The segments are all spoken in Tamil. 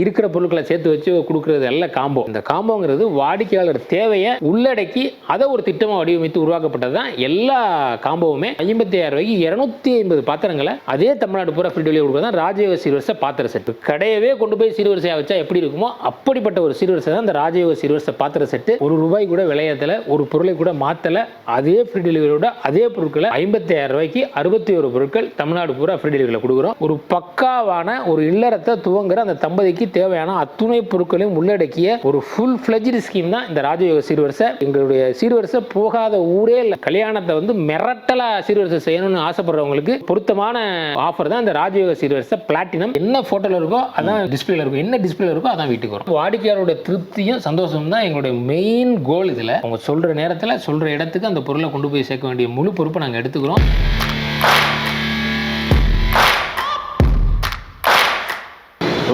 இருக்கிற பொருட்களை சேர்த்து வச்சு கொடுக்கறது எல்லாம் காம்போ. இந்த காம்போங்கிறது வாடிக்கையாளர் தேவையை உள்ளடக்கி அதை ஒரு திட்டமாக வடிவமைத்து உருவாக்கப்பட்டது தான் எல்லா காம்போவுமே. ஐம்பத்தி ஆறு ரூபாய்க்கு இரநூத்தி ஐம்பது பாத்திரங்களை அதே தமிழ்நாடு பூரா ஃப்ரீ டெலிவரி கொடுக்குறது தான் ராஜயோக சீர்வரிசை பாத்திர செட்டு கடையவே கொண்டு போய் சீர்வரிசையாக வச்சா எப்படி இருக்குமோ அப்படிப்பட்ட ஒரு சீர்வரிசை தான் இந்த ராஜயோக சீர்வரிசை பாத்திர செட்டு ஒரு ரூபாய் கூட விளையாதல ஒரு பொருளை கூட மாற்றலை அதே ஃப்ரீ டெலிவரியோட அதே பொருட்களை ஐம்பத்தி ஆயிரம் ரூபாய்க்கு அறுபத்தி ஒரு பொருட்கள் தமிழ்நாடு பூரா ஃப்ரீ டெலிவரியில் கொடுக்குறோம். ஒரு பக்காவான ஒரு இல்லறத்தை துவங்குற அந்த தம்பதிக்கு தேவையான அத்துணை பொருட்களையும் உள்ளடக்கிய ஒரு ஃபுல் ஃபிளஜ்டு ஸ்கீம் தான் இந்த ராஜயோக சீர்வரிசை. எங்களுடைய சீர்வரிசை போகாத ஊரே இல்லை. கல்யாணத்தை வந்து மிரட்டலா சீர்வரிசை செய்யணும்னு ஆசைப்படுறவங்களுக்கு பொருத்தமான ஆஃபர் தான் இந்த ராஜயோக சீர்வரிசை. பிளாட்டினம் என்ன போட்டோல இருக்கோ அதான் டிஸ்பிளேல இருக்கும். என்ன டிஸ்பிளேல இருக்கோ அதான் வீட்டுக்கு வரும். வாடிக்கையாளருடைய திருப்தியும் சந்தோஷமும் தான் எங்களுடைய மெயின் கோல் இதில். அவங்க சொல்ற நேரத்தில் சொல்ற இடத்துக்கு அந்த பொருளை கொண்டு போய் சேர்க்க வேண்டிய முழு பொறுப்பை நாங்கள் எடுத்துக்கிறோம்.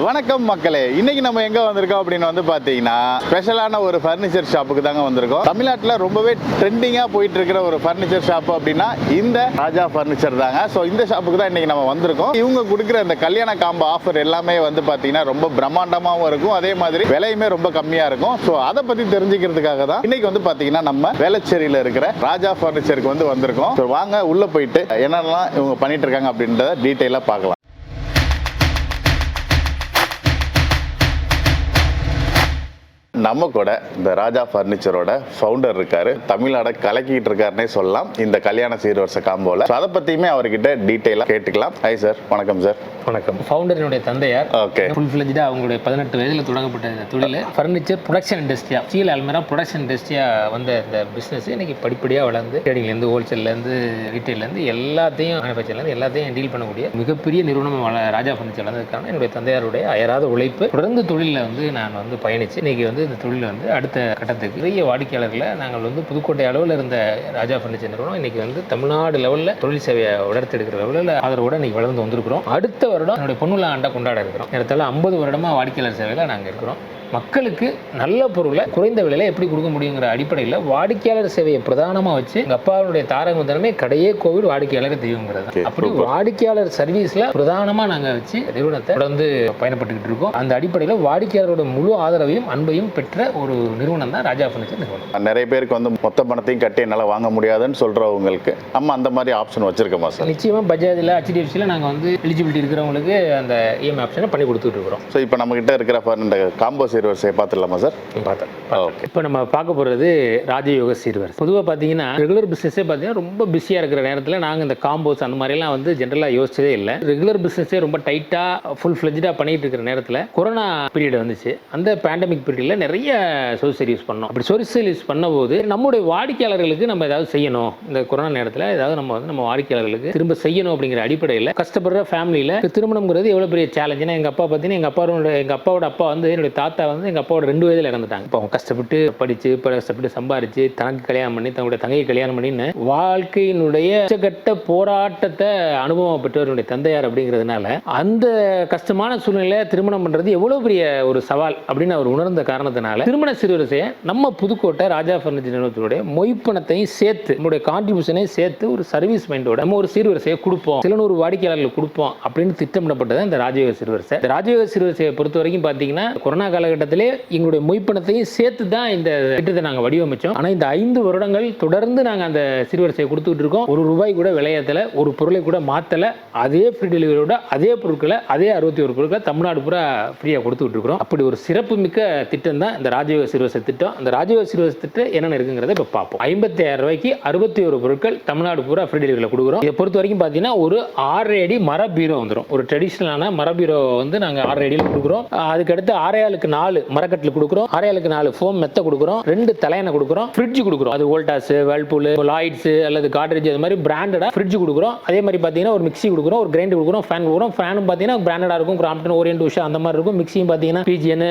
வணக்கம் மக்களே. இன்னைக்கு நம்ம எங்க வந்திருக்கோம் அப்படின்னு வந்து பாத்தீங்கன்னா ஸ்பெஷலான ஒரு ஃபர்னிச்சர் ஷாப்புக்கு தாங்க வந்திருக்கோம். தமிழ்நாட்டில் ரொம்பவே ட்ரெண்டிங்காக போயிட்டு இருக்கிற ஒரு ஃபர்னிச்சர் ஷாப் அப்படின்னா இந்த ராஜா ஃபர்னிச்சர் தாங்க. ஸோ இந்த ஷாப்புக்கு தான் இன்னைக்கு நம்ம வந்திருக்கோம். இவங்க கொடுக்குற இந்த கல்யாண காம்போ ஆஃபர் எல்லாமே வந்து பாத்தீங்கன்னா ரொம்ப பிரம்மாண்டமாகவும் இருக்கும். அதே மாதிரி விலையுமே ரொம்ப கம்மியாக இருக்கும். ஸோ அதை பத்தி தெரிஞ்சுக்கிறதுக்காக தான் இன்னைக்கு வந்து பாத்தீங்கன்னா நம்ம வேளச்சேரியில் இருக்கிற ராஜா ஃபர்னிச்சருக்கு வந்து வந்திருக்கோம். வாங்க உள்ள போயிட்டு என்னென்னலாம் இவங்க பண்ணிட்டு இருக்காங்க அப்படின்றத டீட்டெயிலாக பார்க்கலாம். நம்ம கூட இந்த ராஜா ஃபர்னிச்சரோட ஃபவுண்டர் இருக்காரு. தமிழ்நாட கலக்கிட்டு இருக்காருன்னே சொல்லலாம். இந்த கல்யாண சீர்வரிசை காம்போல அதை பத்தியுமே அவர்கிட்ட டீட்டெயிலாக கேட்டுக்கலாம். ஹாய் சார் வணக்கம் சார் வணக்கம். ஃபவுண்டரினுடைய தந்தையார். ஓகே ஃபுல் ஃபிளஜ்டாக அவங்களுடைய பதினெட்டு வயதில் தொடங்கப்பட்ட இந்த தொழில். ஃபர்னிச்சர் ப்ரொடக்ஷன் இண்டஸ்ட்ரியா ஸ்டீல் அல்மரா ப்ரொடக்ஷன் இண்டஸ்ட்ரியா வந்த இந்த பிஸ்னஸ் இன்னைக்கு படிப்படியாக வளர்ந்து ட்ரேடிங்லேருந்து ஹோல்சேல்லேருந்து ரீட்டைல்லேருந்து எல்லாத்தையும் மேனுஃபேக்சர்லேருந்து எல்லாத்தையும் டீல் பண்ணக்கூடிய மிகப்பெரிய நிறுவனம் ராஜா ஃபர்னிச்சர் வளர்ந்ததுக்கான என்னுடைய தந்தையாருடைய அயராத உழைப்பு. தொடர்ந்து தொழிலில் வந்து நான் வந்து பயணிச்சு இன்னைக்கு வந்து இந்த தொழில் வந்து அடுத்த கட்டத்துக்கு. நிறைய வாடிக்கையாளர்களை நாங்கள் வந்து புதுக்கோட்டை அளவில் இருந்த ராஜா ஃபர்னிச்சர் நிறுவனம் இன்னைக்கு வந்து தமிழ்நாடு லெவலில் தொழில் சேவையை வளர்த்தெடுக்கிற லெவலில் ஆதரவோட இன்னைக்கு வளர்ந்து வந்திருக்கிறோம். அடுத்த வருடம் என்னுடைய பொண்ணுள்ள ஆண்டை கொண்டாட இருக்கிறோம். இடத்துல ஐம்பது வருடமா வாடிக்கையாளர் சேவையில் நாங்கள் இருக்கிறோம். மக்களுக்கு நல்ல பொருளை குறைந்த விலையில எப்படி கொடுக்க முடியுங்கிற அடிப்படையில் வாடிக்கையாளர் சேவையை பிரதானமாக வச்சு எங்கள் அப்பாவுடைய தாரக முதலமே கடையே கோவில் வாடிக்கையாளர் தெய்வங்கிறது அப்படி வாடிக்கையாளர் சர்வீஸில் பிரதானமாக நாங்கள் வச்சு நிறுவனத்தை தொடர்ந்து பயணப்பட்டுக்கிட்டு இருக்கோம். அந்த அடிப்படையில் வாடிக்கையாளரோட முழு ஆதரவையும் அன்பையும் பெற்ற ஒரு நிறுவனம் தான் ராஜா ஃபர்னிச்சர் நிறுவனம். நிறைய பேருக்கு வந்து மொத்த பணத்தையும் கட்டி என்னால் வாங்க முடியாதுன்னு சொல்றவங்களுக்கு நம்ம அந்த மாதிரி ஆப்ஷன் வச்சிருக்கோமா சார் நிச்சயமா பஜாஜில் ஹெச்டிஎஃப்சியில் நாங்கள் வந்து எலிஜிபிலிட்டி இருக்கிறவங்களுக்கு அந்த இஎம்ஐ ஆப்ஷனை பண்ணி கொடுத்துட்டு இருக்கிறோம். ஸோ இப்போ நம்ம கிட்ட இருக்கிற இந்த காம்போ சீர்வரிசையை பார்த்துடலாமா சார்? பார்த்தேன் ஓகே. இப்போ நம்ம பார்க்க போகிறது ராஜயோக சீர்வர் பொதுவாக பார்த்தீங்கன்னா ரெகுலர் பிஸ்னஸே பார்த்தீங்கன்னா ரொம்ப பிஸியாக இருக்கிற நேரத்தில் நாங்கள் இந்த காம்போஸ் அந்த மாதிரிலாம் வந்து ஜென்ரலாக யோசிச்சதே இல்லை. ரெகுலர் பிஸ்னஸே ரொம்ப டைட்டாக ஃபுல் ஃப்ளெஜ்டாக பண்ணிட்டு இருக்கிற நேரத்தில் கொரோனா பீரியட் வந்துச்சு. அந்த பேண்டமிக் பீரியடில் நிறைய சோர்ஸ் யூஸ் பண்ணோம். அப்படி சோர்ஸ் யூஸ் பண்ணும்போது நம்முடைய வாடிக்கையாளர்களுக்கு நம்ம ஏதாவது செய்யணும். இந்த கொரோனா நேரத்தில் ஏதாவது நம்ம வந்து நம்ம வாடிக்கையாளர்களுக்கு திரும்ப செய்யணும் அப்படிங்கிற அடிப்படையில் கஷ்டப்படுற ஃபேமிலியில் திருமணம்ங்கிறது எவ்வளோ பெரிய சேலஞ்சுனா எங்கள் அப்பா பார்த்தீங்கன்னா எங்கள் அப்பாவோட எங்கள் அப்பாவோட அப்பா வந்து என்னுடைய தாத்தா வந்து எங்கள் அப்பாவோட ரெண்டு வயதில் இறந்துட்டாங்க. இப்போ அவங்க கஷ்டப்பட்டு படித்து இப்போ கஷ்டப்பட்டு சம்பாரிச்சு தனக்கு கல்யாணம் பண்ணி தன்னுடைய தங்கையை கல்யாணம் பண்ணின்னு வாழ்க்கையினுடைய உச்சகட்ட போராட்டத்தை அனுபவம் பெற்றவருடைய தந்தையார் அப்படிங்கிறதுனால அந்த கஷ்டமான சூழ்நிலை திருமணம் பண்ணுறது எவ்வளவு பெரிய ஒரு சவால் அப்படின்னு அவர் உணர்ந்த காரணத்தினால திருமண சிறுவரிசையை நம்ம புதுக்கோட்டை ராஜா ஃபர்னிச்சர் நிறுவனத்தினுடைய மொய்ப்பணத்தையும் சேர்த்து நம்முடைய கான்ட்ரிபியூஷனையும் சேர்த்து ஒரு சர்வீஸ் மைண்டோட நம்ம ஒரு சீர்வரிசையை கொடுப்போம். சில நூறு வாடிக்கையாளர்களுக்கு கொடுப்போம் அப்படின்னு திட்டமிடப்பட்டது இந்த ராஜயோக சிறுவரிசை. இந்த ராஜயோக சிறுவரிசையை பொறுத்த வரைக்கும் பார்த்தீங்கன்னா கொரோனா காலகட்டத்திலே எங்களுடைய மொய்ப்பணத்தையும் சேர்த்து தான் இந்த திட்டத்தை நாங்கள் வடிவமைச்சோம். ஆனால் இந்த ஐந்து வருடங்கள் தொடர்ந்து நாங்கள் அந்த சிறுவரிசையை கொடுத்துட்டு இருக்கோம். ஒரு ரூபாய் கூட விளையாதல ஒரு பொருளை கூட மாற்றலை அதே ஃப்ரீ டெலிவரியோட அதே பொருட்களை அதே அறுபத்தி ஒரு பொருட்களை தமிழ்நாடு பூரா ஃப்ரீயாக கொடுத்துட்டு இருக்கிறோம். அப்படி ஒரு சிறப்பு மிக்க திட்டம் தான் இந்த ராஜயோக சிறுவசை திட்டம். அந்த ராஜயோக சிறுவசை திட்டம் என்னென்ன இருக்குங்கிறத இப்போ பார்ப்போம். ஐம்பத்தி ஆயிரம் ரூபாய்க்கு அறுபத்தி ஒரு பொருட்கள் தமிழ்நாடு பூரா ஃப்ரீ டெலிவரியில் கொடுக்குறோம். இதை பொறுத்த வரைக்கும் பார்த்தீங்கன்னா ஒரு ஆறு அடி மர பீரோ வந்துடும் ஒரு ட்ரெடிஷ்னலான மர பீரோ வந்து நாங்கள் ஆறு அடியில் கொடுக்குறோம். அதுக்கடுத்து ஆறையாளுக்கு நாலு மரக்கட்டில் கொடுக்குறோம். ஆறையாளுக்கு நாலு ஃபோம் மெத்த கொடுக்குறோம். ரெண்டு தலையணை கொடுக்குறோம். ஃப்ரிட்ஜ் கொடுக்குறோம். அது வோல்டாஸ் வேல்பூல் லாய்ட்ஸ் அல்லது காட்ரேஜ் அது மாதிரி பிராண்டடாக ஃப்ரிட்ஜ் கொடுக்குறோம். அதே மாதிரி பார்த்தீங்கன்னா ஒரு மிக்ஸி கொடுக்குறோம். ஒரு கிரைண்டர் கொடுக்குறோம். ஃபேன் கொடுக்குறோம். ஃபேனும் பார்த்தீங்கன்னா பிராண்டடாக இருக்கும். கிராம்டன் ஓரியன்ட் உஷா அந்த மாதிரி இருக்கும். மிக்சியும் பார்த்தீங்கன்னா பிஜிஎன்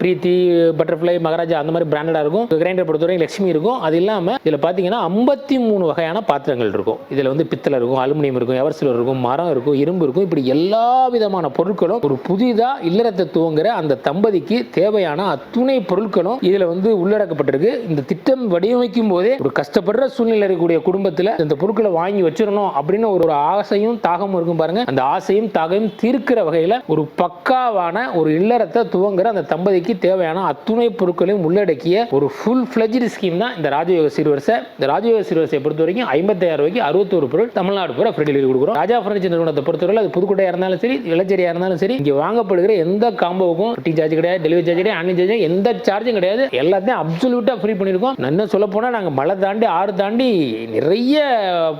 பிரீத்தி பட்டர்ஃப்ளை மகாராஜா அந்த மாதிரி பிராண்டடாக இருக்கும். கிரைண்டர் பொறுத்தவரை லட்சுமி இருக்கும். அது இல்லாமல் இதில் பார்த்தீங்கன்னா ஐம்பத்தி மூணு வகையான பாத்திரங்கள் இருக்கும். இதில் வந்து பித்தளை இருக்கும் அலுமினியம் இருக்கும் எவர்சிலர் இருக்கும் மரம் இருக்கும் இரும்பு இருக்கும். இப்படி எல்லா விதமான பொருட்களும் ஒரு புதிதாக இல்லறத்தை துவங்குற அந்த தம்பதிக்கு தேவையான அத்துணை பொருட்களும் இதில் வந்து உள்ளடக்கப்பட்டிருக்கு. இந்த திட்டம் வடிவமைக்கும் போதே ஒரு கஷ்டப்படுற சூழ்நிலை இருக்கக்கூடிய குடும்பத்தில் இந்த பொருட்களை வாங்கி வச்சிடணும் அப்படின்னு ஒரு ஒரு ஆசையும் தாகமும் இருக்கும் பாருங்க. அந்த ஆசையும் தாகமும் தீர்க்கிற வகையில் ஒரு பக்காவான ஒரு இல்லறத்தை துவங்குற அந்த தம்பதிக்கு தேவையான அத்துணை பொருட்களையும் உள்ளடக்கிய ஒரு ஃபுல் ஃபிளஜ்டு ஸ்கீம் தான் இந்த ராஜயோக சீர்வரிசை இந்த ராஜயோக சீர்வரிசையை பொறுத்த வரைக்கும் ஐம்பத்தாயிரம் ரூபாய்க்கு அறுபத்தோரு பொருள் தமிழ்நாடு பூரா ஃப்ரீ டெலிவரி கொடுக்குறோம். ராஜா ஃபர்னிச்சர் நிறுவனத்தை பொறுத்தவரை அது புதுக்கோட்டையாக இருந்தாலும் சரி இளச்சேரியாக இருந்தாலும் சரி இங்கே வாங்கப்படுகிற எந்த காம்போவுக்கும் டீ சார்ஜ் கிடையாது டெலிவரி சார்ஜ் கிடையாது சார்ஜ் எந்த சார்ஜும் கிடையாது. எல்லாத்தையும் அப்சல்யூட்டாக ஃப்ரீ பண்ணியிருக்கோம் இன்னும் சொல்ல போனால் நாங்கள் மலை தாண்டி ஆறு தாண்டி நிறைய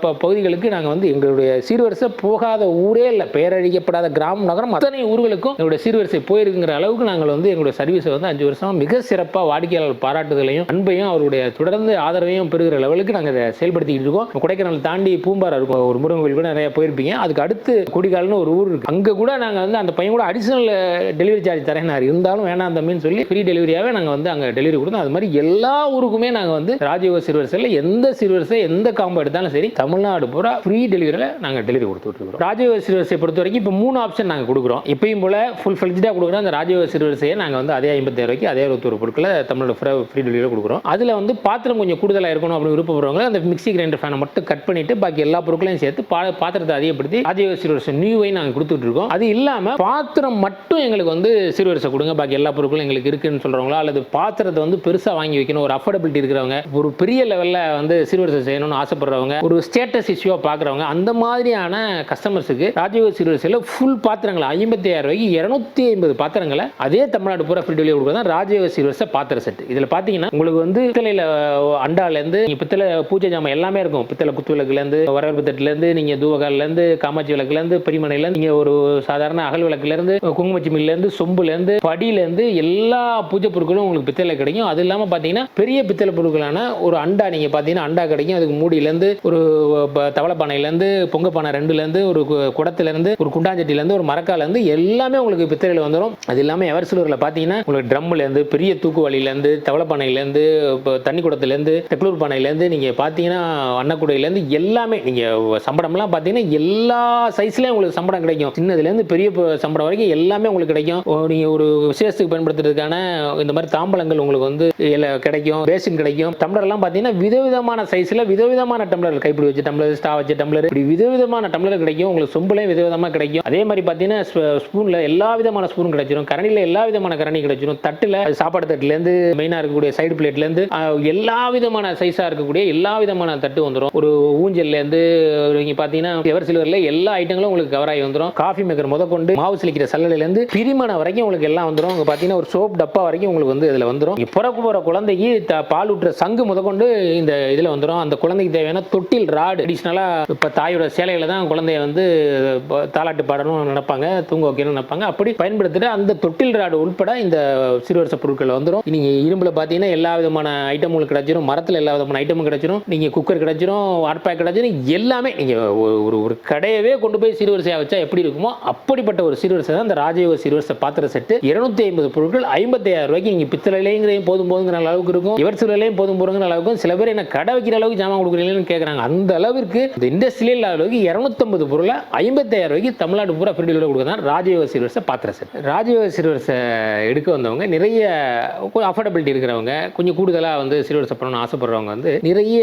ப- பகுதிகளுக்கு நாங்கள் வந்து எங்களுடைய சீர்வரிசை போகாத ஊரே இல்லை. பெயரழிக்கப்படாத கிராம நகரம் அத்தனை ஊர்களுக்கும் எங்களுடைய சீர்வரிசை போயிருக்குங்கிற அளவுக்கு நாங்கள் வந்து எங்களுடைய சர்வீஸை வந்து அஞ்சு வருஷம் மிக சிறப்பாக வாடிக்கையாளர் பாராட்டுதலையும் அன்பையும் அவருடைய தொடர்ந்து ஆதரவையும் பெறுகிற லெவலுக்கு நாங்கள் இதை செயல்படுத்திக்கிட்டு இருக்கோம். கொடைக்கானல் தாண்டி பூம்பாறை இருக்கும். ஒரு முருகன் கோயில் கூட நிறைய போயிருப்பீங்க. அதுக்கு அடுத்து கொடிக்கால்னு ஒரு ஊர் இருக்கு. அங்கே கூட நாங்கள் வந்து அந்த பையன் கூட அடிஷனல் டெலிவரி சார்ஜ் தரேனார் இருந்தாலும் வேணாம் அந்த தம்பின்னு சொல்லி ஃப்ரீ டெலிவரியாகவே நாங்கள் வந்து அங்கே டெலிவரி கொடுத்தோம். அது மாதிரி எல்லா ஊருக்குமே நாங்கள் வந்து ராஜயோக சிறுவரிசையில் எந்த சிறுவரிசை எந்த காம்போ எடுத்தாலும் சரி தமிழ்நாடு பூரா ஃப்ரீ டெலிவரியில் நாங்கள் டெலிவரி கொடுத்துட்டு இருக்கோம் ராஜயோக சிறுவரிசை பொறுத்த வரைக்கும் இப்போ மூணு ஆப்ஷன் நாங்கள் கொடுக்குறோம். இப்பயும் போல் ஃபுல் ஃபிளெஜ்டாக கொடுக்குறோம். அந்த ராஜயோக சிறுவரிசையை நாங்கள் வந்து அதே ஐம்பத்தாயிரம் ரூபாய்க்கு அதே அறுபத்தொரு பொருட்களை தமிழோட ஃப்ரீ டெலிவரி கொடுக்குறோம். அதில் வந்து பாத்திரம் கொஞ்சம் கூடுதலாக இருக்கணும் அப்படின்னு விருப்பப்படுறவங்க அந்த மிக்ஸி கிரைண்டர் ஃபேனை மட்டும் கட் பண்ணிட்டு பாக்கி எல்லா பொருட்களையும் சேர்த்து பா பாத்திரத்தை அதிகப்படுத்தி ராஜயோக சிறுவரிசை நியூவை நாங்கள் கொடுத்துட்டு இருக்கோம். அது இல்லாமல் பாத்திரம் மட்டும் எங்களுக்கு வந்து சிறுவரிசை கொடுங்க. பாக்கி எல்லா பொருட்களும் எங்களுக்கு இருக்குன்னு சொல்கிறவங்களோ அல்லது பாத்திரத்தை வந்து பெருசாக வாங்கி வைக்கணும் ஒரு அஃபோர்டபிலிட்டி இருக்கிறவங்க ஒரு பெரிய லெவலில் வந்து சிறுவரிசை செய்யணும்னு ஆசைப்படுறவங்க ஒரு ஸ்டேட்டஸ் இஷ்யூவாக பார்க்குறவங்க அந்த மாதிரியான கஸ்டமர்ஸுக்கு ராஜயோக சிறுவரிசையில் ஃபுல் பாத்திரங்களை ஐம்பத்தி ஆயிரம் ரூபாய்க்கு இரநூத்தி ஐம்பது பாத்திரங்களை அதே தமிழ்நாடு பூரா ஃப்ரீ டெலிவரி கொடுக்குறது தான் ராஜயோக சிறுவரிசை பாத்திர செட் இதில் பார்த்தீங்கன்னா உங்களுக்கு வந்து பித்தளையில் அண்டாலேருந்து நீங்கள் பித்தளை பூஜை ஜாமான் எல்லாமே இருக்கும். பித்தளை குத்து விளக்குலேருந்து வரவேற்பு தட்டுலேருந்து நீங்கள் தூவகால்லேருந்து காமாட்சி விளக்குலேருந்து பரிமனையிலேருந்து நீங்கள் ஒரு சாதாரண அகல் விளக்குலேருந்து குங்குமச்சிமிலேருந்து சொம்புலேருந்து படியிலேருந்து எல்லா பூஜை பொருட்களும் உங்களுக்கு பித்தளை கிடைக்கும். அது இல்லாமல் பார்த்தீங்கன்னா பெரிய பித்தளை பொருட்களான ஒரு அண்டா நீங்கள் பார்த்தீங்கன்னா அண்டா கிடைக்கும். அதுக்கு மூடியிலேருந்து ஒரு ப- தவளை பானையிலேருந்து பொங்க பானை ரெண்டுலேருந்து ஒரு கு- குடத்துலேருந்து ஒரு குண்டாஞ்சட்டிலேருந்து ஒரு மரக்காலேருந்து எல்லாமே உங்களுக்கு பித்தளையில் வந்துடும் அது இல்லாமல் எவர் சிலூரில் பார்த்தீங்கன்னா உங்களுக்கு ட்ரம்முலேருந்து பெரிய தூக்குவாளியிலேருந்து தவளை பானையிலேருந்து இப்போ தண்ணி குடத்துலேருந்து தெக்லூர் பானையிலேருந்து நீங்கள் பார்த்தீங்கன்னா அன்னக்குடையிலேருந்து எல்லாமே நீங்கள் சம்படம்லாம் பார்த்தீங்கன்னா எல்லா சைஸ்லேயும் உங்களுக்கு சம்படம் கிடைக்கும். சின்னதுலேருந்து பெரிய சம்படம் வரைக்கும் எல்லாமே உங்களுக்கு கிடைக்கும். நீங்கள் ஒரு விசேஷத்துக்கு பயன்படுத்துறதுக்கான இந்த மாதிரி தாம்பளங்கள் உங்களுக்கு வந்து கிடைக்கும் பேசின் கிடைக்கும். டம்ளர்லாம் பார்த்தீங்கன்னா விதவிதமான சைஸில் விதவிதமான டம்ளர் கைப்பிடி வச்சு டம்ளர் ஸ்டா வச்சு டம்ளர் இப்படி விதவிதமான டம்ளர் கிடைக்கும். உங்களுக்கு சொம்புலையும் விதவிதமாக கிடைக்கும். அதே மாதிரி பார்த்தீங்கன்னா ஸ்பூனில் எல்லா விதமான ஸ்பூன் கிடைச்சிரும். கரண்டியில் எல்லா விதமான கரணி கிடைச்சிரும். தட்டில் சாப்பாடு தட்டுலேருந்து மெயினாக இருக்கக்கூடிய சைடு பிளேட்லேருந்து எல்லா விதமான சைஸாக இருக்கக்கூடிய எல்லா விதமான தட்டு வந்துடும் ஒரு ஊஞ்சல்லேருந்து நீங்கள் பார்த்தீங்கன்னா எவர் சில்வரில் எல்லா ஐட்டங்களும் உங்களுக்கு கவர் ஆகி வந்துடும் காஃபி மேக்கர் முதற்கொண்டு மாவு சிலிக்கிற சல்லடையிலேருந்து பிரிமனை வரைக்கும் உங்களுக்கு எல்லாம் வந்துடும் அங்கே பார்த்தீங்கன்னா ஒரு சோப் டப்பா வரைக்கும் உங்களுக்கு வந்து இதில் வந்துடும் பிறக்க போகிற குழந்தைக்கு த- பால் ஊட்டுற சங்கு முதற்கொண்டு இந்த இதில் வந்துடும் அந்த குழந்தைக்கு தேவையான தொட்டில் ராடு அடிஷ்னலாக இப்போ தாயோட சேலையில் தான் குழந்தைய வந்து தாலாட்டு பாடணும்னு நினைப்பாங்க தூங்க வைக்கணும்னு நினைப்பாங்க. அப்படி பயன்படுத்திட்டு அந்த தொட்டில் ராடு உட்பட இந்த சிறுவரச பொருட்கள் வந்துடும் நீங்கள் இரும்பில் பார்த்தீங்கன்னா எல்லா விதமான ஐட்டமும் உங்களுக்கு மரத்தில் எல்லா விதமான ஐட்டமும் கிடைச்சிரும். நீங்கள் குக்கர் கிடச்சிரும் வாட் கிடச்சிரும். எல்லாமே நீங்கள் ஒரு ஒரு கடையவே கொண்டு போய் சிறுவரிசையாக வச்சா எப்படி இருக்குமோ அப்படிப்பட்ட ஒரு சிறுவரிசை தான் இந்த ராஜயோக சிறுவரிசை பாத்திர செட்டு இருநூத்தி ஐம்பது பொருட்கள் ஐம்பத்தாயிரம் ரூபாய்க்கு நீங்கள் பித்தளையிலேங்கிறதையும் போதும் போதுங்கிற அளவுக்கு இருக்கும். இவர் சிலையிலையும் போதும் போதுங்கிற அளவுக்கு சில பேர் என்ன கடை வைக்கிற அளவுக்கு ஜாமான் கொடுக்குறீங்கன்னு கேட்குறாங்க அந்த அளவிற்கு இந்த இண்டஸ்ட்ரியில் இல்லாத அளவுக்கு இரநூத்தம்பது பொருளை ஐம்பத்தாயிரம் ரூபாய்க்கு தமிழ்நாடு பூரா ஃப்ரீ டெலிவரி கொடுக்க ராஜயோக சிறுவரிசை பாத்திர செட். ராஜயோக சிறுவரிசை எடுக்க வந்தவங்க நிறைய கொஞ்சம் அஃபோர்டபிலிட்டி இருக்கிறவங்க கொஞ்சம் கூடுதலாக வந்து சிறுவரசை பண்ணணும்னு ஆசைப்படுறவங்க வந்து நிறைய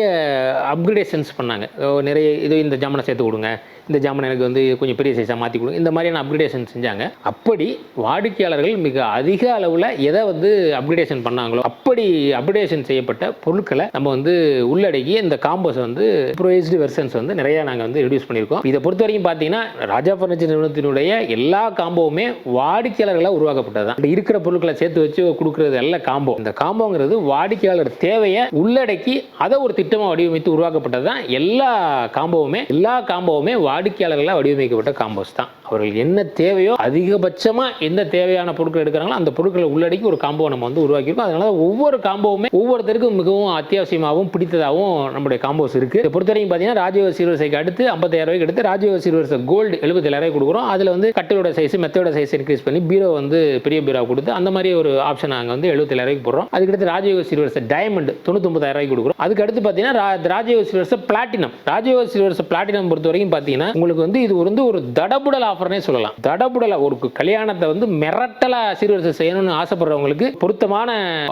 அப்கிரேடேஷன்ஸ் பண்ணாங்க. ஓ, நிறைய இது இந்த ஜாமனை சேர்த்து கொடுங்க. இந்த ஜாமான் எனக்கு வந்து கொஞ்சம் பெரிய சைஸாக மாற்றி கொடுங்க இந்த மாதிரியான அப்கிரேடேஷன் செஞ்சாங்க. அப்படி வாடிக்கையாளர்கள் மிக அதிக அளவில் எதை வந்து அப்கிரேடேஷன் பண்ணாங்களோ அப்படி அப்கிரேடேஷன் செய்யப்பட்ட பொருட்களை நம்ம வந்து உள்ளடக்கி இந்த காம்போஸ் வந்து ப்ரோஸ்டு வெர்ஷன்ஸ் வந்து நிறையா நாங்கள் வந்து ரெடியூஸ் பண்ணியிருக்கோம். இதை பொறுத்த வரைக்கும் பார்த்தீங்கன்னா ராஜா ஃபர்னிச்சர் நிறுவனத்தினுடைய எல்லா காம்போவுமே வாடிக்கையாளர்களாக உருவாக்கப்பட்டது தான் இருக்கிற பொருட்களை சேர்த்து வச்சு கொடுக்குறது எல்லாம் காம்போ இந்த காம்போங்கிறது வாடிக்கையாளர் தேவையை உள்ளடக்கி அதை ஒரு திட்டமாக வடிவமைத்து உருவாக்கப்பட்டது தான் எல்லா காம்போவுமே எல்லா காம்போவுமே வா வாடிக்கையாளர்களாக வடிவமைக்கப்பட்ட காம்போஸ் தான். அவர்கள் என்ன தேவையோ அதிகபட்சமாக எந்த தேவையான பொருட்கள் எடுக்கிறாங்களோ அந்த பொருட்களை உள்ளடக்கி ஒரு காம்போ நம்ம வந்து உருவாக்கியிருக்கோம். அதனால ஒவ்வொரு காம்போவுமே ஒவ்வொருத்தருக்கும் மிகவும் அத்தியாவசியமாகவும் பிடித்ததாகவும் நம்முடைய காம்போஸ் இருக்குது இதை பொறுத்தவரைக்கும் பார்த்தீங்கன்னா ராஜீவ சீர்வரிசைக்கு அடுத்து ஐம்பத்தாயிரம் ரூபாய்க்கு எடுத்து ராஜீவ சீர்வரிசை கோல்டு எழுபத்தாயிரம் கொடுக்குறோம். அதில் வந்து கட்டிலோட சைஸ் மெத்தோட சைஸ் இன்க்ரீஸ் பண்ணி பீரோ வந்து பெரிய பீரோ கொடுத்து அந்த மாதிரி ஒரு ஆப்ஷன் நாங்கள் வந்து எழுபத்தாயிரம் ரூபாய்க்கு போடுறோம். அதுக்கடுத்து ராஜயோக சீர்வரிசை டைமண்ட் தொண்ணூத்தொம்பதாயிரம் ரூபாய்க்கு கொடுக்குறோம். அதுக்கு அடுத்து பார்த்தீங்கன்னா ரா- ராஜயோக சீர்வரிசை பிளாட்டினம் ராஜயோக சீர்வரிசை பிளாட்டினம் பொறுத்த வரைக்கும் பார்த்தீங்கன்னா உங்களுக்கு வந்து இது வந்து ஒரு தடபுடல் ஆஃப் ஆஃபர்னே சொல்லலாம். தடபுடலை ஒரு கல்யாணத்தை வந்து மிரட்டலா சீர்வரிசை செய்யணும்னு ஆசைப்படுறவங்களுக்கு பொருத்தமான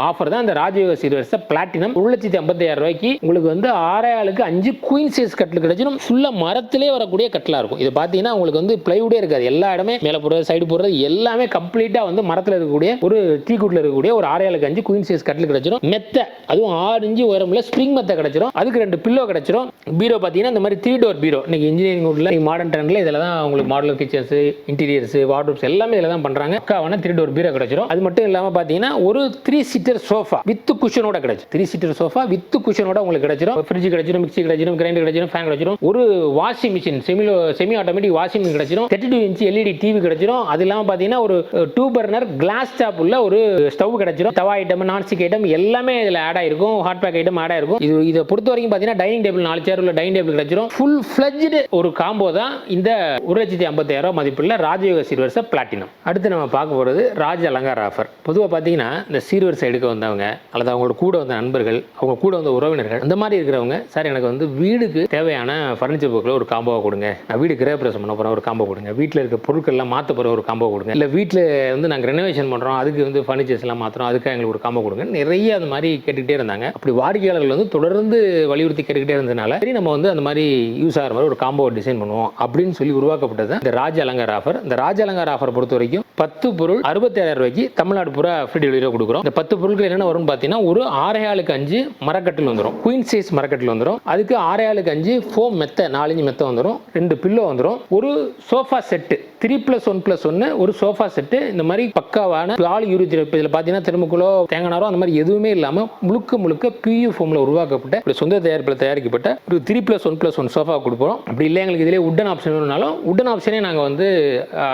ஆஃபர் தான் இந்த ராஜயோக சீர்வரிசை பிளாட்டினம் ஒரு லட்சத்தி ஐம்பத்தாயிரம் ரூபாய்க்கு உங்களுக்கு வந்து ஆறாளுக்கு அஞ்சு குயின் சைஸ் கட்டில் கிடைச்சிடும். ஃபுல்லாக மரத்திலே வரக்கூடிய கட்டிலாக இருக்கும். இது பார்த்தீங்கன்னா உங்களுக்கு வந்து பிளைவுடே இருக்காது. எல்லா இடமே மேலே போடுறது சைடு போடுறது எல்லாமே கம்ப்ளீட்டாக வந்து மரத்தில் இருக்கக்கூடிய ஒரு டீ குட்ல இருக்கக்கூடிய ஒரு ஆறாளுக்கு அஞ்சு குயின் சைஸ் கட்டில் கிடைச்சிடும். மெத்த அதுவும் ஆறு இஞ்சு உயரமுள்ள ஸ்ப்ரிங் மெத்த கிடைச்சிடும். அதுக்கு ரெண்டு பில்லோ கிடைச்சிடும். பீரோ பார்த்தீங்கன்னா இந்த மாதிரி த்ரீ டோர் பீரோ. இன்னைக்கு இன்ஜினியரிங் உட்ல மாடர்ன் ட்ரெண்டில் இதில் தான் உங்களுக்கு மாடலர் கிச்சன்ஸ் இன்டீரியர்ஸ் வார்ட்ரோப்ஸ் எல்லாமே இதில் தான் பண்ணுறாங்க அக்காவான த்ரீ டோர் பீரோ கிடச்சிரும். அது மட்டும் இல்லாமல் பார்த்தீங்கன்னா ஒரு த்ரீ சீட்டர் சோஃபா வித் குஷனோட கிடைச்சிடும் த்ரீ சீட்டர் சோஃபா வித் குஷனோட உங்களுக்கு கிடைச்சிரும். ஃப்ரிட்ஜ் கிடைச்சிடும் மிக்சி கிடைச்சிடும் கிரைண்டர் கிடைச்சிடும் ஃபேன் கிடைச்சிடும் ஒரு washing machine semi semi automatic washing machine கிடைச்சிடும் thirty two inch LED TV கிடைச்சிடும் அது இல்லாமல் பார்த்தீங்கன்னா ஒரு டூ பர்னர் கிளாஸ் டாப் உள்ள ஒரு ஸ்டவ் கிடைச்சிடும் தவா ஐட்டம் நான்ஸ்டிக் ஐட்டம் எல்லாமே இதில் ஆட் ஆயிருக்கும். ஹாட் பேக் ஐட்டம் ஆட் ஆயிருக்கும். இது இதை பொறுத்த வரைக்கும் பார்த்தீங்கன்னா டைனிங் டேபிள் நாலு சேர் உள்ள டைனிங் டேபிள் கிடைச்சிரும். ஃபுல் ஃபிளஜ்டு ஒரு காம்போ தான். இந்த ஒரு லட்சத்தி ஐம்பத்தாயிரம் மதிப்புள்ள ராஜயோக சீர்வரிசை பிளாட்டினம் அடுத்து நம்ம பார்க்க போகிறது ராஜ அலங்கார ஆஃபர் பொதுவாக பார்த்தீங்கன்னா இந்த சீர்வரிசை எடுக்க வந்தவங்க அல்லது அவங்களோட கூட வந்த நண்பர்கள் அவங்க கூட வந்த உறவினர்கள் அந்த மாதிரி இருக்கிறவங்க சார் எனக்கு வந்து வீடுக்கு தேவையான ஃபர்னிச்சர் பொருட்களை ஒரு காம்போவாக கொடுங்க. நான் வீடு கிரகப்பிரசம் பண்ண போகிறேன் ஒரு காம்போ கொடுங்க. வீட்டில் இருக்க பொருட்கள்லாம் மாற்ற போகிற ஒரு காம்போ கொடுங்க. இல்லை வீட்டில் வந்து நாங்கள் ரெனோவேஷன் பண்ணுறோம் அதுக்கு வந்து ஃபர்னிச்சர்ஸ் எல்லாம் மாற்றுறோம் அதுக்காக எங்களுக்கு ஒரு காம்போ கொடுங்க நிறைய அந்த மாதிரி கேட்டுக்கிட்டே இருந்தாங்க. அப்படி வாடிக்கையாளர்கள் வந்து தொடர்ந்து வலியுறுத்தி கேட்டுக்கிட்டே இருந்ததுனால சரி நம்ம வந்து அந்த மாதிரி யூஸ் ஆகிற மாதிரி ஒரு காம்போ டிசைன் பண்ணுவோம் அப்படின்னு சொல்லி உருவாக்கப்பட்டது இந்த ராஜ அலங்கார ஆஃபர் இந்த ராஜ அலங்கார ஆஃபர் பொறுத்த வரைக்கும் பத்து பொருள் அறுபத்தாயிரம் ரூபாய்க்கு தமிழ்நாடு பூரா ஃப்ரீ டெலிவரியாக கொடுக்குறோம். இந்த பத்து பொருட்கள் என்னென்ன வரும்னு பார்த்தீங்கன்னா ஒரு ஆறையாளுக்கு அஞ்சு மரக்கட்டில் வந்துடும் குயின் சைஸ் மரக்கட்டில் வந்துடும் அதுக்கு ஆறையாளுக்கு அஞ்சு ஃபோம் மெத்த நாலஞ்சு மெத்த வந்துடும் ரெண்டு பில்லோ வந்துடும் ஒரு sofa set three plus one plus ஒன்று ஒரு சோஃபா செட்டு இந்த மாதிரி பக்காவான ஆள் இருபத்தி இப்போ இதில் பார்த்தீங்கன்னா திரும்பக்குள்ளோ தேங்கானாரோ அந்த மாதிரி எதுவுமே இல்லாமல் முழுக்க முழுக்க பியூ ஃபோமில் உருவாக்கப்பட்ட ஒரு சொந்த தயாரிப்பில் தயாரிக்கப்பட்ட ஒரு three plus one plus one sofa கொடுப்போம். அப்படி இல்லை எங்களுக்கு இதிலே உட்டன் ஆப்ஷன் வேணும்னாலும் உட்டன் ஆப்ஷனே நாங்கள் வந்து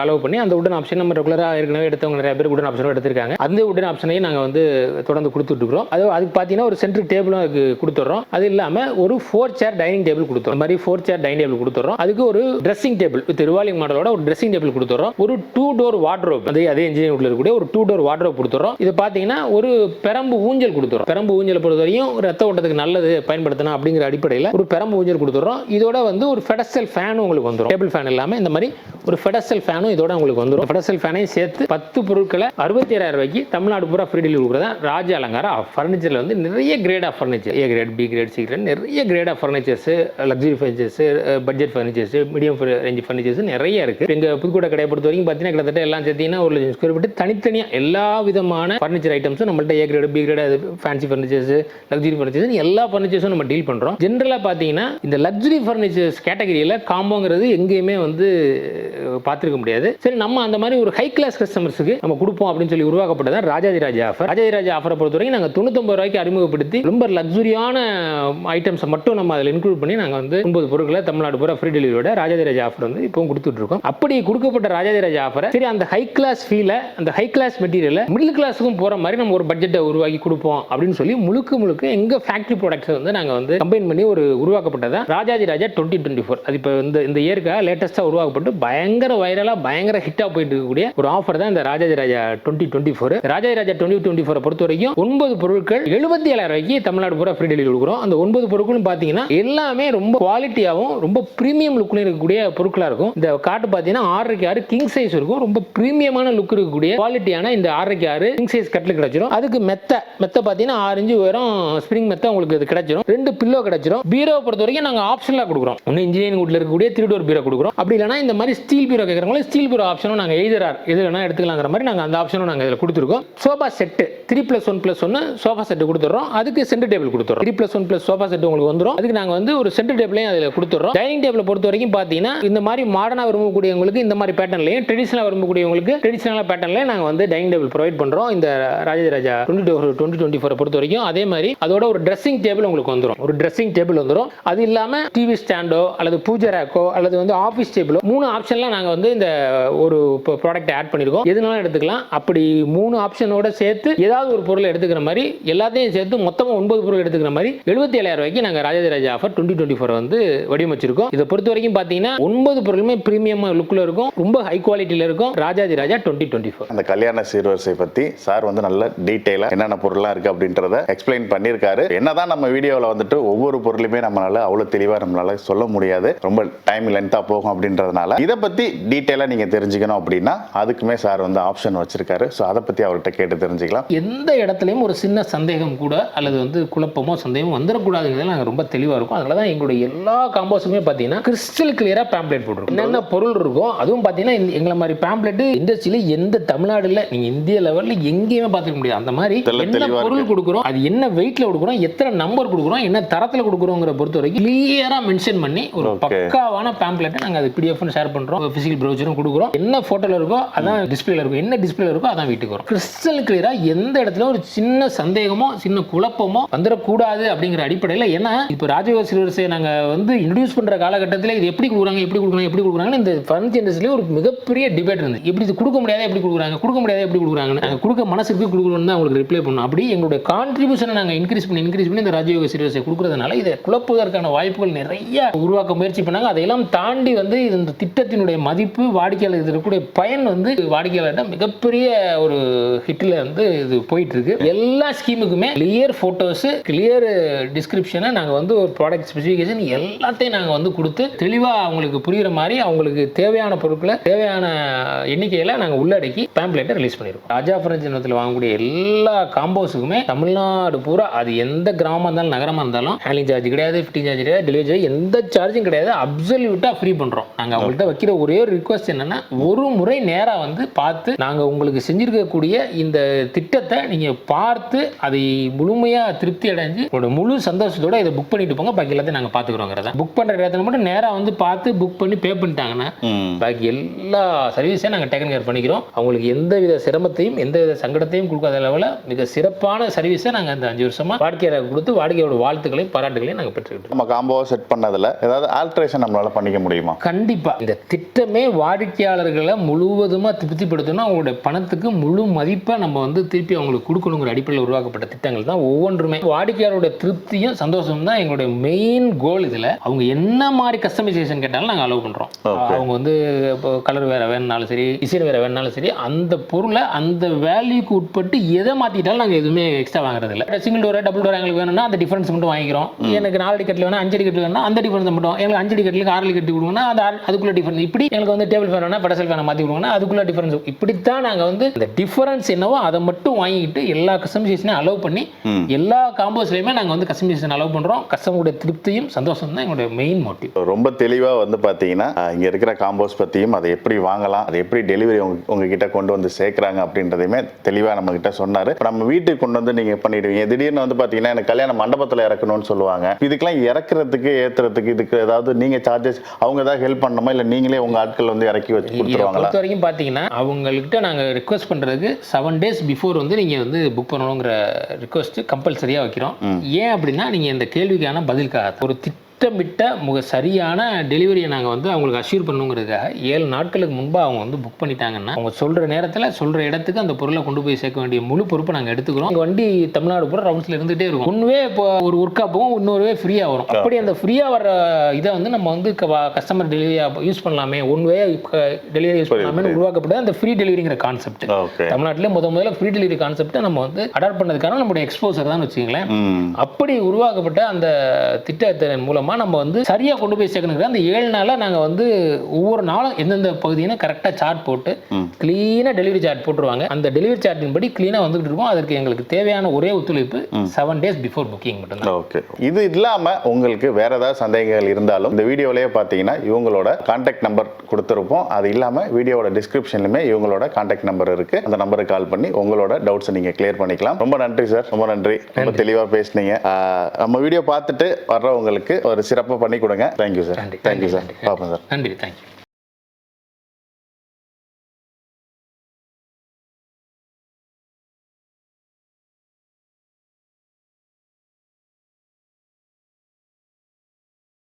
அலோவ் பண்ணி அந்த உடன் ஆப்ஷன் நம்ம ரெகுலராக ஏற்கனவே எடுத்தவங்க நிறைய பேர் உடன் ஆப்ஷனும் எடுத்திருக்காங்க. அந்த உடன் ஆப்ஷனையும் நாங்கள் வந்து தொடர்ந்து கொடுத்துட்ருக்கிறோம் அது அதுக்கு பார்த்தீங்கன்னா ஒரு சென்ட்ரு டேபிளும் அதுக்கு கொடுத்துட்றோம். அது இல்லாமல் ஒரு ஃபோர் சேர் டைனிங் டேபிள் கொடுத்துறோம் இந்த மாதிரி ஃபோர் சேர் டைனிங் டேபிள் கொடுத்துறோம் அதுக்கு ஒரு ட்ரெஸ்ஸிங் டேபிள் வித் ரிவாலிங் மாடலோட ஒரு ட்ரெஸ்ஸிங் டேபிள் கொடுத்துறோம் ஒரு டூ டோர் வாட்ரோப் அதே அதே இன்ஜினியரிங் உள்ள இருக்கக்கூடிய ஒரு டூ டோர் வாட்ரோப் கொடுத்துறோம் இது பார்த்தீங்கன்னா ஒரு பெரம்பு ஊஞ்சல் கொடுத்துறோம் பெரம்பு ஊஞ்சலை பொறுத்த வரையும் ரத்த ஓட்டத்துக்கு நல்லது பயன்படுத்தணும் அப்படிங்கிற அடிப்படையில் ஒரு பெரம்பு ஊஞ்சல் கொடுத்துறோம் இதோட வந்து ஒரு ஃபெடஸ்டல் ஃபேனும் உங்களுக்கு வந்துடும் டேபிள் ஃபேன் இல்லாமல் இந்த மாதிரி ஒரு ஃபெடஸ்டல் ஃபேனும் இதோட உங்களுக்கு வந்துடும் ஃபெடசல் ஃபேனையும் சேர்த்து பத்து பொருட்களை அறுபத்தி ஏழாயிரம் ரூபாய்க்கு தமிழ்நாடு பூரா ஃப்ரீ டெலிவரி கொடுக்குறதா ராஜ அலங்கார ஃபர்னிச்சரில் வந்து நிறைய grade of furniture A grade B grade C grade நிறைய grade of furnitures luxury furnitures budget furnitures medium range furnitures நிறைய இருக்கு. எங்கள் புதுக்கோட்டை கடையை பொறுத்த வரைக்கும் பார்த்தீங்கன்னா கிட்டத்தட்ட எல்லாம் சேர்த்தீங்கன்னா ஒரு லட்சம் ஸ்கொயர் ஃபீட் தனித்தனியாக எல்லா விதமான ஃபர்னிச்சர் ஐட்டம்ஸும் நம்மள்ட்ட A grade B grade fancy furnitures luxury furnitures எல்லா ஃபர்னிச்சர்ஸும் நம்ம டீல் பண்ணுறோம் ஜென்ரலாக பார்த்தீங்கன்னா இந்த லக்ஸரி ஃபர்னிச்சர்ஸ் கேட்டகரியில் காம்போங்கிறது எங்கேயுமே வந்து பார்த்துருக்க முடியாது. சரி நம்ம அந்த மாதிரி ஒரு ஹை கிளாஸ் கஸ்டமர்ஸுக்கு நம்ம கொடுப்போம் அப்படின்னு சொல்லி உருவாக்கப்பட்டதான் ராஜாதிராஜ ஆஃபர் ராஜாதிராஜ ஆஃபரை பொறுத்த வரைக்கும் நாங்கள் தொண்ணூத்தொம்பது ரூபாய்க்கு அறிமுகப்படுத்தி ரொம்ப லக்ஸுரியான ஐட்டம்ஸை மட்டும் நம்ம அதில் இன்க்ளூட் பண்ணி நாங்கள் வந்து ஒன்பது பொருட்களை தமிழ்நாடு பூரா ஃப்ரீ டெலிவரியோட ராஜாதிராஜ ஆஃபர் வந்து இப்போவும் கொடுத்துட்டு இருக்கோம் அப்படி கொடுக்கப்பட்ட ராஜாதிராஜ ஆஃபரை சரி அந்த ஹை கிளாஸ் ஃபீலை அந்த ஹை கிளாஸ் மெட்டீரியலை மிடில் கிளாஸுக்கும் போகிற மாதிரி நம்ம ஒரு பட்ஜெட்டை உருவாக்கி கொடுப்போம் அப்படின்னு சொல்லி முழுக்க முழுக்க எங்கள் ஃபேக்ட்ரி ப்ராடக்ட்ஸ் வந்து நாங்கள் வந்து கம்பைன் பண்ணி ஒரு உருவாக்கப்பட்டதான் ராஜாதி ராஜா டுவெண்ட்டி டுவெண்ட்டி ஃபோர் அது இப்போ இந்த இந்த இயற்கை லேட்டஸ்ட்டாக உருவாக்கப்பட்டு பயங்கர வைரலாக பயங்கர ஹிட்டாக போயிட்டு இருக்கக்கூடிய ஒரு ஆஃபர் தான் இந்த Rajaji Raja twenty twenty four Rajaji Raja twenty twenty ஃபோரை பொறுத்த வரைக்கும் ஒன்பது பொருட்கள் எழுபத்தி ஏழாயிரம் ரூபாய்க்கு தமிழ்நாடு பூரா ஃப்ரீ டெலிவரி கொடுக்குறோம். அந்த ஒன்பது பொருட்களும் பார்த்தீங்கன்னா எல்லாமே ரொம்ப குவாலிட்டியாகவும் ரொம்ப ப்ரீமியம் லுக்கில் இருக்கக்கூடிய பொருட்களாக இருக்கும். இந்த காட்டு பார்த்தீங்கன்னா ஆறரைக்கு ஆறு கிங் சைஸ் இருக்கும். ரொம்ப ப்ரீமியமான லுக் இருக்கக்கூடிய குவாலிட்டியான இந்த ஆறரைக்கு ஆறு கிங் சைஸ் கட்டில் கிடைச்சிரும். அதுக்கு மெத்த மெத்த பார்த்தீங்கன்னா ஆறு இன்ச்சு உயரம் ஸ்ப்ரிங் மெத்த உங்களுக்கு இது கிடைச்சிரும். ரெண்டு பில்லோ கிடைச்சிரும். பீரோவை பொறுத்த வரைக்கும் நாங்கள் ஆப்ஷனாக கொடுக்குறோம். ஒன்று இன்ஜினியரிங் வீட்டில் இருக்கக்கூடிய திருடோர் பீரோ கொடுக்குறோம். அப்படி இல்லைனா இந்த மாதிரி ஸ்டீல் பீரோ கேட்குறவங்களும் ஸ்டீல் பீரோ ஆப்ஷனும் நாங்கள் எழுதுறார். எது வேணால் எடுத்துக்கலாங்கிற மாதிரி நாங்கள் அந்த ஆப்ஷனும் நாங்கள் இதில் கொடுத்துருக்கோம். Sofa set three plus one plus ஒன்று சோஃபா செட்டு கொடுத்துறோம் அதுக்கு சென்டர் டேபிள் கொடுத்துறோம் three plus one plus sofa set உங்களுக்கு வந்துடும் அதுக்கு நாங்கள் வந்து ஒரு சென்டர் டேபிளையும் அதில் கொடுத்துறோம் டைனிங் டேபிளை பொறுத்த வரைக்கும் பார்த்தீங்கன்னா இந்த மாதிரி மாடர்னாக விரும்பக்கூடியவங்களுக்கு இந்த மாதிரி பேட்டர்லையும் ட்ரெடிஷனலாக விரும்பக்கூடியவங்களுக்கு ட்ரெடிஷனலாக பேட்டர்லையும் நாங்கள் வந்து டைனிங் டேபிள் ப்ரொவைட் பண்ணுறோம் இந்த Rajaraja twenty two twenty twenty ஃபோரை பொறுத்த வரைக்கும் அதே மாதிரி அதோட ஒரு ட்ரெஸ்ஸிங் டேபிள் உங்களுக்கு வந்துடும் ஒரு ட்ரெஸ்ஸிங் டேபிள் வந்துடும் அது இல்லாமல் டிவி ஸ்டாண்டோ அல்லது பூஜை ரேக்கோ அல்லது வந்து ஆஃபீஸ் டேபிளோ மூணு ஆப்ஷன்லாம் நாங்கள் நாங்கள் வந்து இந்த ஒரு ப்ராடக்ட் ஆட் பண்ணியிருக்கோம் எதுனாலும் எடுத்துக்கலாம். அப்படி மூணு ஆப்ஷனோட சேர்த்து ஏதாவது ஒரு பொருள் எடுத்துக்கிற மாதிரி எல்லாத்தையும் சேர்த்து மொத்தமாக ஒன்பது பொருள் எடுத்துக்கிற மாதிரி எழுபத்தி ஏழாயிரம் ரூபாய்க்கு நாங்கள் Rajadhiraja offer twenty twenty four வந்து வடிவமைச்சிருக்கோம். இதை பொறுத்த வரைக்கும் பார்த்தீங்கன்னா ஒன்பது பொருளுமே ப்ரீமியமாக லுக்கில் இருக்கும். ரொம்ப ஹை குவாலிட்டியில் இருக்கும். ராஜாதிராஜா டுவெண்ட்டி டுவெண்ட்டி ஃபோர் அந்த கல்யாண சீர்வரிசை பற்றி சார் வந்து நல்ல டீட்டெயிலாக என்னென்ன பொருள்லாம் இருக்குது அப்படின்றத எக்ஸ்பிளைன் பண்ணியிருக்காரு. என்னதான் நம்ம வீடியோவில் வந்துட்டு ஒவ்வொரு பொருளுமே நம்மளால அவ்வளோ தெளிவாக நம்மளால சொல்ல முடியாது. ரொம்ப டைம் லென்த்தாக போகும் அப்படின்றதுனால. இதை பற்றி டீட்டெயிலாக நீங்க தெரிஞ்சுக்கணும் அப்படின்னா அதுக்குமே சார் வந்து ஆப்ஷன் வச்சிருக்காரு. ஸோ அதை பத்தி அவர்கிட்ட கேட்டு தெரிஞ்சுக்கலாம். எந்த இடத்துலையும் ஒரு சின்ன சந்தேகம் கூட அல்லது வந்து குழப்பமோ சந்தேகமோ வந்துடக்கூடாதுங்கிறதுல நாங்கள் ரொம்ப தெளிவாக இருக்கும். அதனால தான் எங்களுடைய எல்லா காம்போஸுமே பார்த்தீங்கன்னா கிறிஸ்டல் கிளியராக பேம்ப்ளெட் போட்டிருக்கோம். என்னென்ன பொருள் இருக்கோ அதுவும் பார்த்தீங்கன்னா எங்களை மாதிரி பேம்ப்ளெட் இண்டஸ்ட்ரியில் எந்த தமிழ்நாடுல நீங்கள் இந்திய லெவலில் எங்கேயுமே பார்த்துக்க முடியாது. அந்த மாதிரி என்ன பொருள் கொடுக்குறோம் அது என்ன வெயிட்ல கொடுக்குறோம் எத்தனை நம்பர் கொடுக்குறோம் என்ன தரத்தில் கொடுக்குறோங்கிற பொறுத்த வரைக்கும் கிளியராக மென்ஷன் பண்ணி ஒரு. பக்காவான பேம்ப்ளெட்டை நாங்கள் அது பிடிஎஃப்னு ஷேர் பண்ணுறோம் ஃபிசிக்கல் ப்ரௌச்சரும் கொடுக்குறோம். என்ன ஃபோட்டோவில் இருக்கோ அதான் டிஸ்பிளேல இருக்கும் என்ன டிஸ்பிளேல இருக்கோ அதான் வீட்டுக்கு வரும். கிறிஸ்டல் கிளியராக எந்த இடத்துல ஒரு சின்ன சந்தேகமோ சின்ன குழப்பமோ வந்துடக்கூடாது அப்படிங்கிற அடிப்படையில் ஏன்னா இப்போ ராஜயோக சிறுவரிசையை நாங்கள் வந்து இன்ட்ரடியூஸ் பண்ணுற காலகட்டத்தில் இது எப்படி கொடுக்குறாங்க எப்படி கொடுக்குறாங்க எப்படி கொடுக்குறாங்கன்னு இந்த ஃபர்னிச்சர் இண்டஸ்ட்ரியிலே ஒரு மிகப்பெரிய டிபேட் இருந்தது. இப்படி இது கொடுக்க முடியாத எப்படி கொடுக்குறாங்க கொடுக்க முடியாத எப்படி கொடுக்குறாங்கன்னு. கொடுக்க மனசுக்கு கொடுக்கணும்னு தான் அவங்களுக்கு ரிப்ளை பண்ணோம். அப்படி எங்களுடைய கான்ட்ரிபியூஷனை நாங்கள் இன்க்ரீஸ் பண்ணி இன்க்ரீஸ் பண்ணி இந்த ராஜயோக சிறுவரிசை கொடுக்குறதுனால இதை குழப்புவதற்கான வாய்ப்புகள் நிறைய உருவாக்க முயற்சி பண்ணாங்க. அதையெல்லாம் தாண்டி வந்து இந்த திட்டத்தினுடைய மதிப்பு வாடிக்கையாளர் இருக்கக்கூடிய பயன் வந்து வாடிக்கையாளர்கிட்ட மிகப்பெரிய ஒரு ஹிட்டில் வந்து இது போயிட்டு இருக்கு எல்லா ஸ்கீமுக்குமே கிளியர் ஃபோட்டோஸ் கிளியர் டிஸ்கிரிப்ஷனை நாங்கள் வந்து ஒரு ப்ராடக்ட் ஸ்பெசிஃபிகேஷன் எல்லாத்தையும் நாங்கள் வந்து கொடுத்து தெளிவாக அவங்களுக்கு புரியுற மாதிரி அவங்களுக்கு தேவையான பொருட்களை தேவையான எண்ணிக்கையில் நாங்கள் உள்ளடக்கி பேம்ப்ளேட்டை ரிலீஸ் பண்ணியிருக்கோம் ராஜா நிறுவனத்தில் வாங்கக்கூடிய எல்லா காம்போஸுக்குமே தமிழ்நாடு பூரா அது எந்த கிராமம் இருந்தாலும் நகரமாக இருந்தாலும் ஹேண்ட்லிங் சார்ஜ் கிடையாது ஃபிட்டிங் சார்ஜ் கிடையாது டெலிவரி சார்ஜ் எந்த சார்ஜும் கிடையாது அப்சல்யூட்டாக ஃப்ரீ பண்ணுறோம் நாங்கள் அவங்கள்ட்ட வைக்கிற ஒரே ஒரு ரிக்வஸ்ட் என்னன்னா ஒரு முறை நேராக வந்து பார்த்து நாங்கள் உங்களுக்கு செஞ்சிருக்கக்கூடிய இந்த திட்டத்தை நீங்கள் பார்த்து அதை முழுமையாக திருப்தி அடைஞ்சு உங்களோட முழு சந்தோஷத்தோட இதை புக் பண்ணிட்டு போங்க. பாக்கி எல்லாத்தையும் நாங்கள் பார்த்துக்குறோங்கிறத. புக் பண்ணுற இடத்துல மட்டும் நேராக வந்து பார்த்து புக் பண்ணி பே பண்ணிட்டாங்கன்னா பாக்கி எல்லா சர்வீஸையும் நாங்கள் டேக்கன் கேர் பண்ணிக்கிறோம். அவங்களுக்கு எந்த வித சிரமத்தையும் எந்த வித சங்கடத்தையும் கொடுக்காத லெவலில் மிக சிறப்பான சர்வீஸை நாங்கள் இந்த அஞ்சு வருஷமா வாடிக்கையாளர் கொடுத்து வாடிக்கையோட வாழ்த்துக்களையும் பாராட்டுகளையும் நாங்கள் பெற்றுக்கிட்டோம். நம்ம காம்போவை செட் பண்ணதுல ஏதாவது ஆல்ட்ரேஷன் நம்மளால பண்ணிக்க முடியுமா? கண்டிப்பா. இந்த திட்டமே வாடிக்கையாளர்களை முழுவதுமா திருப்திப்படுத்தணும். அவங்களுடைய பணத்துக்கு முழு மதிப்பை நம்ம வந்து திருப்பி அவங்களுக்கு கொடுக்கணுங்கிற அடிப்படையில் உருவாக்கப்பட்ட திட்டங்கள் தான் ஒவ்வொன்றுமே. வாடிக்கையாளருடைய திருப்தியும் சந்தோஷமும் தான் எங்களுடைய மெயின் கோல் இதுல. அவங்க என்ன மாதிரி கஸ்டமைசேஷன் கேட்டாலும் நாங்கள் அலோவ் Okay. அவங்க வந்து இப்போ கலர் வேற வேணுனாலும் சரி டிசைன் வேற வேணுனாலும் சரி அந்த பொருளை அந்த வேல்யூக்கு உட்பட்டு எதை மாத்திட்டாலும் நாங்கள் எதுவுமே எக்ஸ்ட்ரா வாங்குறது இல்லை. சிங்கிள் டோர் டபுள் டோர் எங்களுக்கு வேணும்னா அந்த டிஃபரன்ஸ் மட்டும் வாங்கிக்கிறோம். எனக்கு நாலு கட்டில் வேணா அஞ்சடி கட்டில் வேணா அந்த டிஃபரன்ஸ் மட்டும். எங்களுக்கு அஞ்சடி கட்டிலுக்கு ஆறு கட்டி கொடுங்கன்னா அந்த ஆறு- அதுக்குள்ள டிஃபரன்ஸ் இப்படி எங்களுக்கு வந்து டேபிள் ஃபேன் வேணா பெடசல் ஃபேனை மாற்றி கொடுங்கன்னா அதுக்குள்ள டிஃபரன்ஸ் இப்படித்தான் நாங்கள் வந்து இந்த டிஃபரன்ஸ் என்னவோ அதை மட்டும் வாங்கிக்கிட்டு எல்லா கஸ்டமைசேஷனையும் அலோவ் பண்ணி எல்லா காம்போஸ்லையுமே நாங்கள் வந்து கஸ்டமைசேஷன் அலோவ் பண்ணுறோம் கஸ்டமருடைய திருப்தியும் சந்தோஷம் தான் எங்களுடைய மெயின் மோட்டிவ் ரொம்ப தெளிவாக வந்து பார்த்தீங்கன்னா இங்க இருக்கிற காம்போஸ் பற்றியும் அதை எப்படி வாங்கலாம் அதை எப்படி டெலிவரி உங்க உங்ககிட்ட கொண்டு வந்து சேர்க்குறாங்க அப்படின்றதையுமே தெளிவாக நம்ம கிட்ட சொன்னார். இப்போ நம்ம வீட்டுக்கு கொண்டு வந்து நீங்கள் பண்ணிடுவீங்க? திடீர்னு வந்து பார்த்தீங்கன்னா எனக்கு கல்யாண மண்டபத்தில் இறக்கணும்னு சொல்லுவாங்க. இதுக்கெல்லாம் இறக்குறதுக்கு ஏற்றுறதுக்கு இதுக்கு ஏதாவது நீங்கள் சார்ஜஸ் அவங்க ஏதாவது ஹெல்ப் பண்ணணுமா? இல்லை நீங்களே உங்கள் ஆட்கள் வந்து இறக்கி வச்சு இதை கொடுத்துருவாங்களா? பொறுத்த வரைக்கும் பார்த்தீங்கன்னா அவங்கள்ட்ட நாங்கள் ரிக்வஸ்ட் பண்ணுறதுக்கு செவன் டேஸ் பிஃபோர் வந்து நீங்கள் வந்து புக் பண்ணணுங்கிற ரிக்வஸ்ட் கம்பல்சரியாக வைக்கிறோம். ஏன் அப்படின்னா நீங்கள் இந்த கேள்விக்கான பதிலுக்காக ஒரு திட்டமிட்ட முக சரியான டெலிவரியை நாங்கள் வந்து அவங்களுக்கு அஷ்யூர் பண்ணுங்கிறதுக்காக ஏழு நாட்களுக்கு முன்பாக அவங்க வந்து புக் பண்ணிட்டாங்கன்னா அவங்க சொல்கிற நேரத்தில் சொல்கிற இடத்துக்கு அந்த பொருளை கொண்டு போய் சேர்க்க வேண்டிய முழு பொறுப்பை நாங்கள் எடுத்துக்கிறோம். வண்டி தமிழ்நாடு பூரா ரவுண்ட்ஸில் இருந்துகிட்டே இருக்கும். ஒன்றுவே இப்போ ஒரு ஒர்க்காக போகும் இன்னொருவே ஃப்ரீயாக வரும். அப்படி அந்த ஃப்ரீயாக வர இதை வந்து நம்ம வந்து கஸ்டமர் டெலிவரியாக யூஸ் பண்ணலாமே ஒன் வே டெலிவரி யூஸ் பண்ணலாமே உருவாக்கப்பட்டது அந்த ஃப்ரீ டெலிவரிங்கிற கான்செப்ட் தமிழ்நாட்டிலே முத முதல்ல ஃப்ரீ டெலிவரி கான்செப்ட்டை நம்ம வந்து அடாப்ட் பண்ணதுக்கான நம்மளுடைய எக்ஸ்போசர் தான் வச்சுங்களேன் அப்படி உருவாக்கப்பட்ட அந்த திட்டத்தின் மூலமா நம்ம வந்து சரியா கொண்டு போய் சேர்க்கணுங்கிற அந்த ஏழு நாளா நாங்க வந்து ஒவ்வொரு நாளும் எந்தெந்த பகுதியினா கரெக்டா சார்ட் போட்டு கிளீனா டெலிவரி சார்ட் போட்டுருவாங்க. அந்த டெலிவரி சார்ட்டின் படி கிளீனா வந்துகிட்டு இருக்கும். அதற்கு எங்களுக்கு தேவையான ஒரே ஒத்துழைப்பு செவன் டேஸ் பிஃபோர் புக்கிங் மட்டும்தான். ஓகே. இது இல்லாம உங்களுக்கு வேற ஏதாவது சந்தேகங்கள் இருந்தாலும் இந்த வீடியோலயே பார்த்தீங்கன்னா இவங்களோட கான்டாக்ட் நம்பர் கொடுத்துருப்போம். அது இல்லாம வீடியோவோட டிஸ்கிரிப்ஷன்லுமே இவங்களோட கான்டாக்ட் நம்பர் இருக்கு. அந்த நம்பருக்கு கால் பண்ணி உங்களோட டவுட்ஸ் நீங்க கிளியர் பண்ணிக்கலாம். ரொம்ப நன்றி சார் ரொம்ப நன்றி. ரொம்ப தெளிவா பேசுனீங்க. நம்ம வீடியோ பார்த்துட்டு வர்றவங்களுக்கு ஒரு சிறப்பாக பண்ணி கொடுங்க. தேங்க்யூ சார் நன்றி. Thank you sir. பார்ப்போம் சார் நன்றி. Thank you